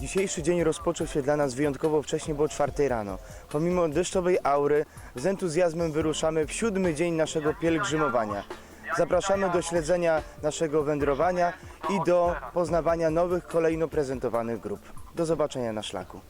Dzisiejszy dzień rozpoczął się dla nas wyjątkowo wcześnie, bo o 4 rano. Pomimo deszczowej aury, z entuzjazmem wyruszamy w siódmy dzień naszego pielgrzymowania. Zapraszamy do śledzenia naszego wędrowania i do poznawania nowych, kolejno prezentowanych grup. Do zobaczenia na szlaku.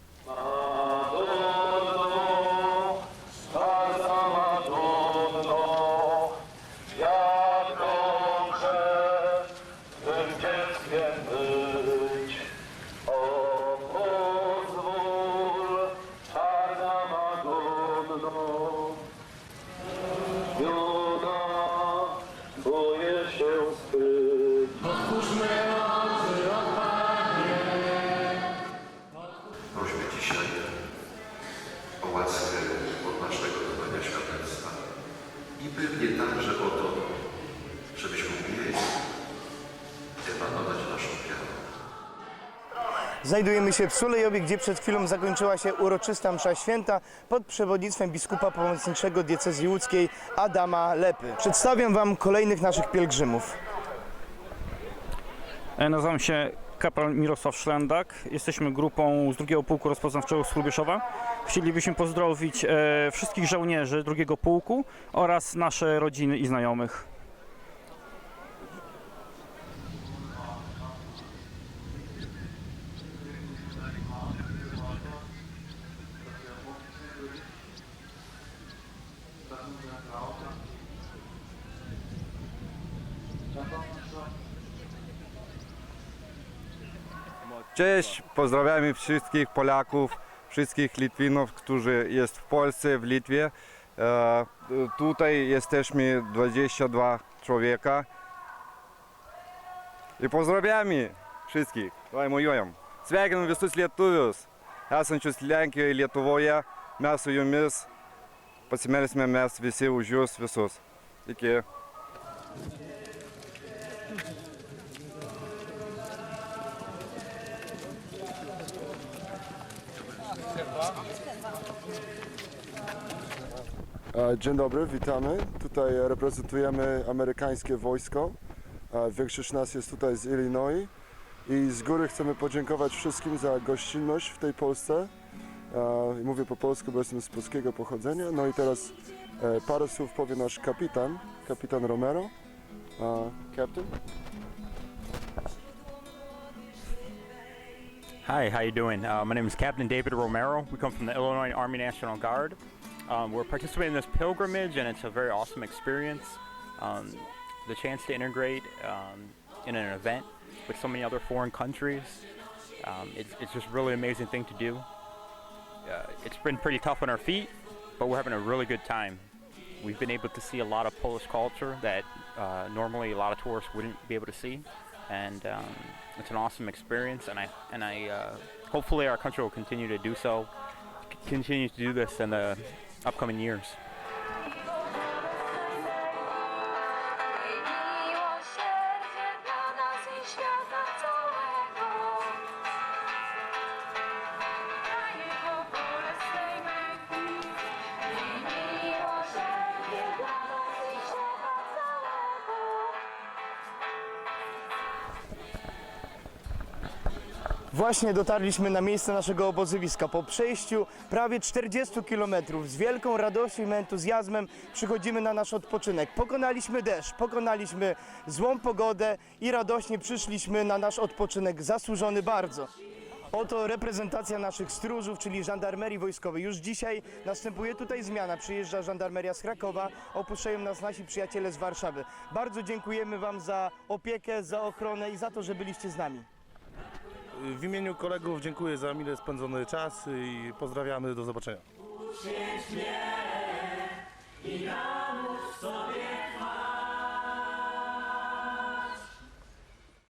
Znajdujemy się w Sulejowie, gdzie przed chwilą zakończyła się uroczysta msza święta pod przewodnictwem biskupa pomocniczego diecezji łódzkiej Adama Lepy. Przedstawiam Wam kolejnych naszych pielgrzymów. E, Nazywam się kapral Mirosław Szlendak. Jesteśmy grupą z drugiego pułku rozpoznawczego z Hrubieszowa. Chcielibyśmy pozdrowić e, wszystkich żołnierzy drugiego pułku oraz nasze rodziny i znajomych. Cześć, pozdrawiamy wszystkich Polaków, wszystkich Litwinów, którzy jest w Polsce, w Litwie. E, tutaj jesteśmy 22 człowieka. I pozdrawiamy wszystkich. Lai mojuojam. Sveikinu visus lietuvius, esančius Lenkijoje, Lietuvoje. Mes su jumis pasimelsime mes visi už jūs visus. Iki. Dzień dobry, witamy. Tutaj reprezentujemy amerykańskie wojsko. E, Większość nas jest tutaj z Illinois i z góry chcemy podziękować wszystkim za gościnność w tej Polsce. E, Mówię po polsku, bo jestem z polskiego pochodzenia. No i teraz e, parę słów powie nasz kapitan, kapitan Romero. E, Captain? Hi, how you doing? Uh, my name is Captain David Romero. We come from the Illinois Army National Guard. Um, we're participating in this pilgrimage, and it's a very awesome experience. Um, the chance to integrate um, in an event with so many other foreign countries. Um, it's, it's just really amazing thing to do. Uh, it's been pretty tough on our feet, but we're having a really good time. We've been able to see a lot of Polish culture that uh, normally a lot of tourists wouldn't be able to see, and um, it's an awesome experience. And I and I uh, hopefully our country will continue to do so, continue to do this in the upcoming years. Właśnie dotarliśmy na miejsce naszego obozowiska. Po przejściu prawie 40 km z wielką radością i entuzjazmem przychodzimy na nasz odpoczynek. Pokonaliśmy deszcz, pokonaliśmy złą pogodę i radośnie przyszliśmy na nasz odpoczynek, zasłużony bardzo. Oto reprezentacja naszych stróżów, czyli żandarmerii wojskowej. Już dzisiaj następuje tutaj zmiana. Przyjeżdża żandarmeria z Krakowa, opuszczają nas nasi przyjaciele z Warszawy. Bardzo dziękujemy Wam za opiekę, za ochronę i za to, że byliście z nami. W imieniu kolegów dziękuję za mile spędzony czas i pozdrawiamy, do zobaczenia. I w sobie